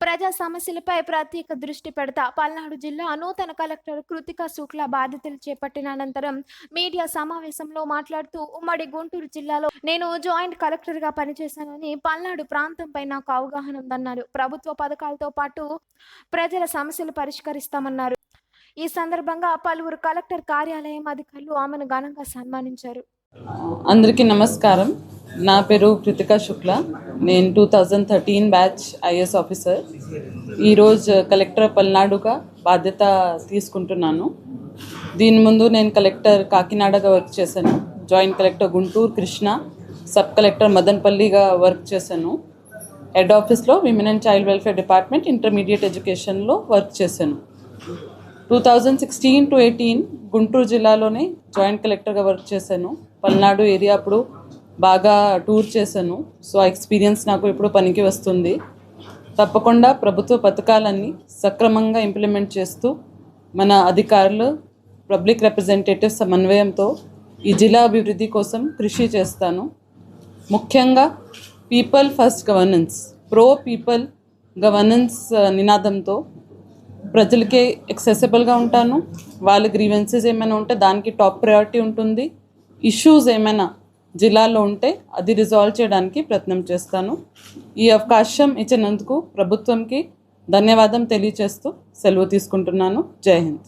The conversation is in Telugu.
ప్రజా సమస్యలపై ప్రత్యేక దృష్టి పెడతా. పల్నాడు జిల్లా నూతన కలెక్టర్ కృతిక శుక్ల బాధ్యతలు చేపట్టిన అనంతరం మీడియా సమావేశంలో మాట్లాడుతూ ఉమ్మడి గుంటూరు జిల్లాలో నేను జాయింట్ కలెక్టర్గా పనిచేశానని పల్నాడు ప్రాంతంపై నాకు అవగాహన ఉందన్నారు. ప్రభుత్వ పథకాలతో పాటు ప్రజల సమస్యలు పరిష్కరిస్తామన్నారు. ఈ సందర్భంగా పలువురు కలెక్టర్ కార్యాలయం అధికారులు ఆమెను ఘనంగా సన్మానించారు. అందరికీ నమస్కారం. నా పేరు కృతిక శుక్ల. నేను two thousand thirteen batch IAS officer ఈరోజు కలెక్టర్ పల్నాడుగా బాధ్యత తీసుకుంటున్నాను. దీని ముందు నేను కలెక్టర్ కాకినాడగా వర్క్ చేశాను. Joint collector Guntur Krishna sub collector మదన్పల్లిగా work చేశాను. హెడ్ ఆఫీస్లో women and child welfare department intermediate ఎడ్యుకేషన్లో వర్క్ చేశాను. Two thousand sixteen to eighteen Guntur జిల్లాలోనే జాయింట్ కలెక్టర్గా వర్క్ చేశాను. పల్నాడు ఏరియా అప్పుడు బాగా టూర్ చేశాను. సో ఆ ఎక్స్పీరియన్స్ నాకు ఇప్పుడు పనికి వస్తుంది. తప్పకుండా ప్రభుత్వ పథకాలన్నీ సక్రమంగా ఇంప్లిమెంట్ చేస్తూ మన అధికారులు పబ్లిక్ రిప్రజెంటేటివ్ సమన్వయంతో ఈ జిల్లా అభివృద్ధి కోసం కృషి చేస్తాను. ముఖ్యంగా people first governance pro people governance నినాదంతో ప్రజలకే ఎక్సెసిబుల్గా ఉంటాను. వాళ్ళ గ్రీవెన్సెస్ ఏమైనా ఉంటే దానికి టాప్ ప్రయారిటీ ఉంటుంది. ఇష్యూస్ ఏమైనా జిల్లాలో ఉంటే అది రిజాల్వ్ చేయడానికి ప్రయత్నం చేస్తాను. ఈ అవకాశం ఇచ్చినందుకు ప్రభుత్వంకి ధన్యవాదం తెలియచేస్తూ సెలవు తీసుకుంటున్నాను. జై హింద్.